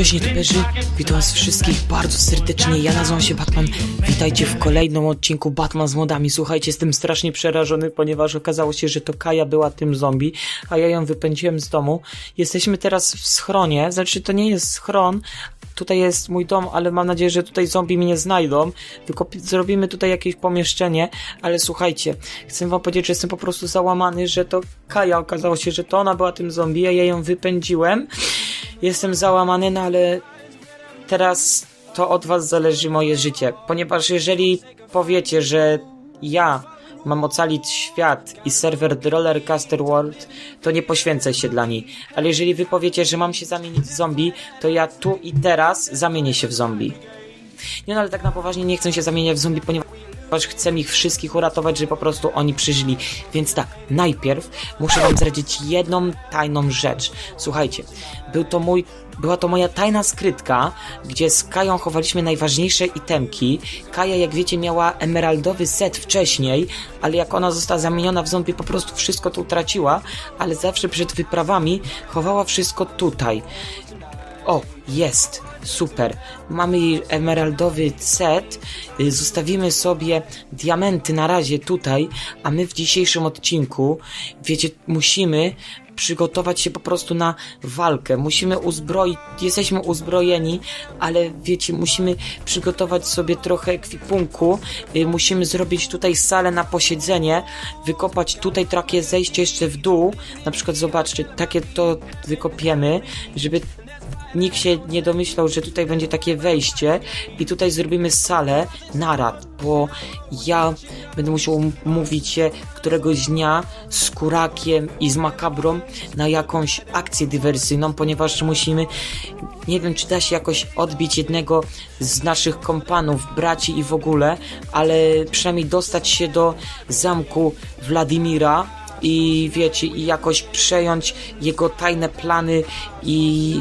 Cześć youtuberzy, witam was wszystkich bardzo serdecznie, ja nazywam się Batman, witajcie w kolejnym odcinku Batman z modami. Słuchajcie, jestem strasznie przerażony, ponieważ okazało się, że to Kaja była tym zombie, a ja ją wypędziłem z domu. Jesteśmy teraz w schronie, znaczy to nie jest schron, tutaj jest mój dom, ale mam nadzieję, że tutaj zombie mnie nie znajdą, tylko zrobimy tutaj jakieś pomieszczenie, ale słuchajcie, chcę wam powiedzieć, że jestem po prostu załamany, że to Kaja, okazało się, że to ona była tym zombie, a ja ją wypędziłem. Jestem załamany, no ale teraz to od was zależy moje życie, ponieważ jeżeli powiecie, że ja mam ocalić świat i serwer The Rollercaster World, to nie poświęcę się dla niej. Ale jeżeli wy powiecie, że mam się zamienić w zombie, to ja tu i teraz zamienię się w zombie. Nie no, ale tak na poważnie nie chcę się zamieniać w zombie, ponieważ ponieważ chcę ich wszystkich uratować, żeby po prostu oni przeżyli. Więc tak, najpierw muszę wam zdradzić jedną tajną rzecz. Słuchajcie, był to mój była to moja tajna skrytka, gdzie z Kają chowaliśmy najważniejsze itemki. Kaja, jak wiecie, miała emeraldowy set wcześniej, ale jak ona została zamieniona w zombie, po prostu wszystko to utraciła, ale zawsze przed wyprawami chowała wszystko tutaj. O, jest! Super. Mamy emeraldowy set. Y, zostawimy sobie diamenty na razie tutaj, a my w dzisiejszym odcinku, wiecie, musimy przygotować się po prostu na walkę. Musimy uzbroić, jesteśmy uzbrojeni, ale wiecie, musimy przygotować sobie trochę ekwipunku. Y, musimy zrobić tutaj salę na posiedzenie, wykopać tutaj takie zejście jeszcze w dół. Na przykład zobaczcie, takie to wykopiemy, żeby nikt się nie domyślał, że tutaj będzie takie wejście i tutaj zrobimy salę narad, bo ja będę musiał mówić się któregoś dnia z Kurakiem i z Makabrą na jakąś akcję dywersyjną, ponieważ musimy, nie wiem czy da się jakoś odbić jednego z naszych kompanów, braci i w ogóle, ale przynajmniej dostać się do zamku Wladimira, i wiecie, i jakoś przejąć jego tajne plany i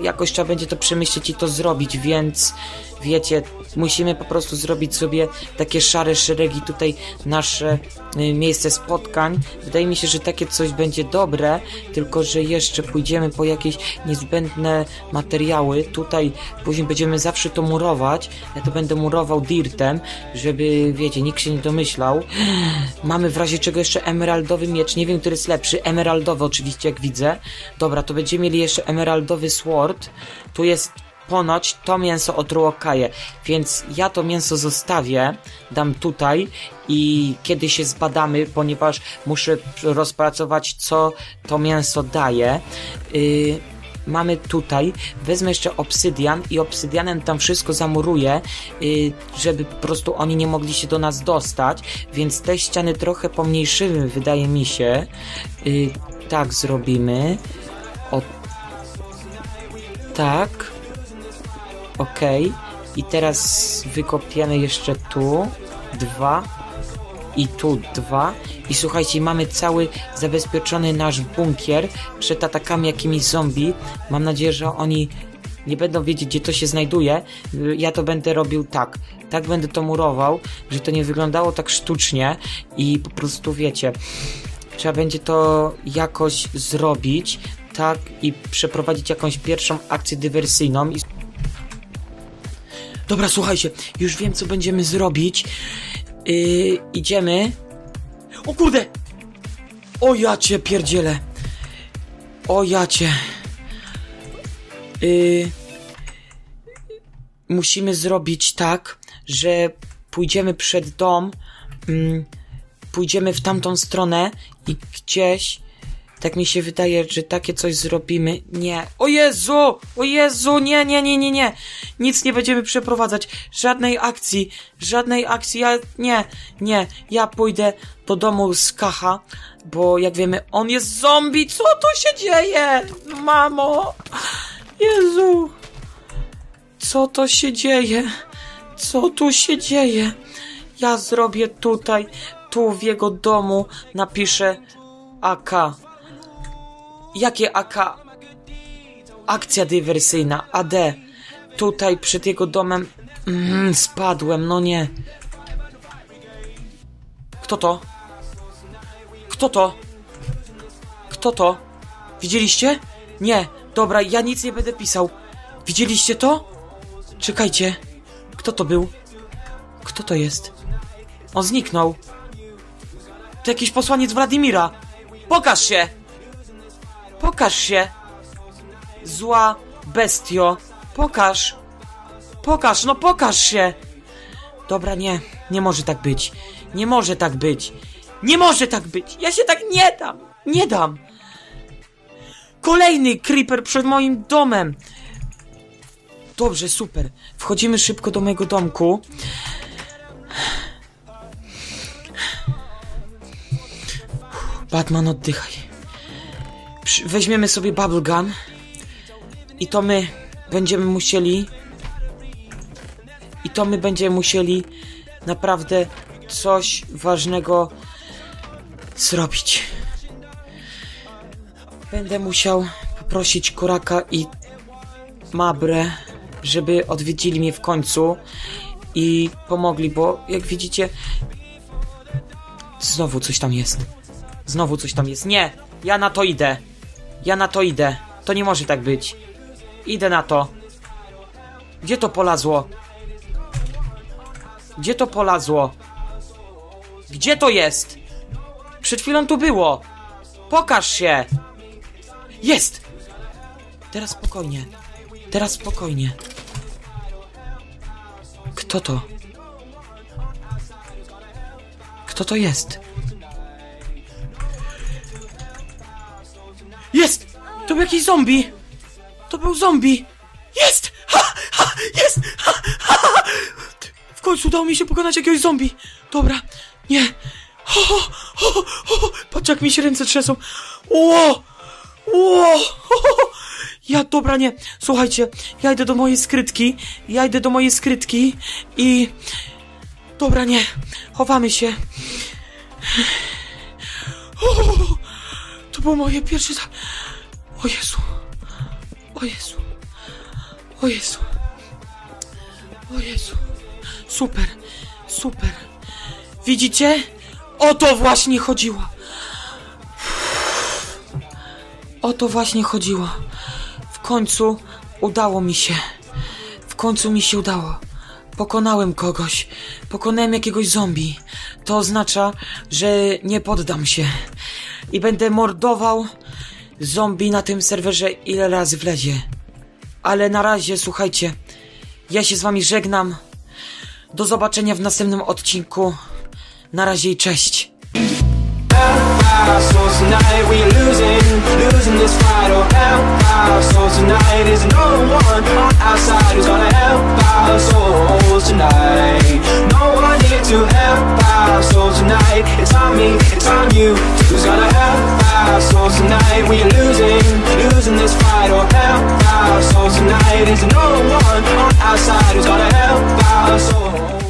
jakoś trzeba będzie to przemyśleć i to zrobić, więc wiecie, musimy po prostu zrobić sobie takie szare szeregi tutaj nasze y, miejsce spotkań. Wydaje mi się, że takie coś będzie dobre, tylko że jeszcze pójdziemy po jakieś niezbędne materiały. Tutaj później będziemy zawsze to murować. Ja to będę murował dirtem, żeby, wiecie, nikt się nie domyślał. Mamy w razie czego jeszcze emeraldowy miecz. Nie wiem, który jest lepszy. Emeraldowy oczywiście, jak widzę. Dobra, to będziemy mieli jeszcze emeraldowy sword. Tu jest ponoć to mięso otruło Kaję, więc ja to mięso zostawię, dam tutaj i kiedy się zbadamy, ponieważ muszę rozpracować co to mięso daje, yy, mamy tutaj, wezmę jeszcze obsydian i obsydianem tam wszystko zamuruję, yy, żeby po prostu oni nie mogli się do nas dostać, więc te ściany trochę pomniejszymy, wydaje mi się. Yy, tak zrobimy. O tak. Ok. I teraz wykopiemy jeszcze tu dwa i tu dwa. I słuchajcie, mamy cały zabezpieczony nasz bunkier przed atakami jakimiś zombie. Mam nadzieję, że oni nie będą wiedzieć, gdzie to się znajduje. Ja to będę robił tak. Tak będę to murował, że to nie wyglądało tak sztucznie i po prostu wiecie, trzeba będzie to jakoś zrobić, tak i przeprowadzić jakąś pierwszą akcję dywersyjną. I... Dobra, słuchajcie, już wiem co będziemy zrobić. Yy, idziemy. O kurde! O ja cię pierdzielę. O ja cię. Yy, musimy zrobić tak, że pójdziemy przed dom, yy, pójdziemy w tamtą stronę i gdzieś tak mi się wydaje, że takie coś zrobimy. Nie. O Jezu! O Jezu! Nie, nie, nie, nie, nie. Nic nie będziemy przeprowadzać. Żadnej akcji. Żadnej akcji. Ja, nie, nie. Ja pójdę do domu z Kacha, bo jak wiemy, on jest zombie. Co tu się dzieje? Mamo! Jezu! Co to się dzieje? Co tu się dzieje? Ja zrobię tutaj, tu w jego domu napiszę AK. Jakie AK? Akcja dywersyjna, AD. Tutaj przed jego domem. Mm, spadłem, no nie. Kto to? Kto to? Kto to? Widzieliście? Nie, dobra, ja nic nie będę pisał. Widzieliście to? Czekajcie. Kto to był? Kto to jest? On zniknął. To jakiś posłaniec Wladimira. Pokaż się! Pokaż się! Zła bestio. Pokaż! Pokaż, no pokaż się! Dobra, nie. Nie może tak być. Nie może tak być. Nie może tak być. Ja się tak nie dam. Nie dam. Kolejny creeper przed moim domem. Dobrze, super. Wchodzimy szybko do mojego domku. Batman, oddychaj. Weźmiemy sobie bubblegum. I to my będziemy musieli... I to my będziemy musieli naprawdę coś ważnego zrobić. Będę musiał poprosić Koraka i Mabrę, żeby odwiedzili mnie w końcu i pomogli, bo jak widzicie, znowu coś tam jest. Znowu coś tam jest. Nie! Ja na to idę. Ja na to idę. To nie może tak być. Idę na to. Gdzie to polazło? Gdzie to polazło? Gdzie to jest? Przed chwilą tu było. Pokaż się. Jest! Teraz spokojnie. Teraz spokojnie. Kto to? Kto to jest? To był jakiś zombie! To był zombie! Jest! Ha! Ha! Jest! Ha! Ha! ha! W końcu udało mi się pokonać jakiegoś zombie! Dobra, nie! Ho, ho, ho, ho. Patrz jak mi się ręce trzęsą! Ło! Ło! Ja, dobra, nie. Słuchajcie, ja idę do mojej skrytki. Ja idę do mojej skrytki i... Dobra, nie. Chowamy się. To było moje pierwsze... O Jezu. O Jezu. O Jezu. O Jezu. Super. Super. Widzicie? O to właśnie chodziło. O to właśnie chodziło. W końcu udało mi się. W końcu mi się udało. Pokonałem kogoś. Pokonałem jakiegoś zombie. To oznacza, że nie poddam się. I będę mordował zombie na tym serwerze ile razy wlezie. Ale na razie, słuchajcie, ja się z wami żegnam. Do zobaczenia w następnym odcinku. Na razie i cześć. our souls tonight We losing, losing this fight. Oh, help our souls tonight There's no one on our side who's gonna help our souls tonight. No one here to help our souls tonight. It's on me, it's on you Who's gonna help our souls tonight? We losing, losing this fight. Oh, help our souls tonight There's no one on our side who's gonna help our souls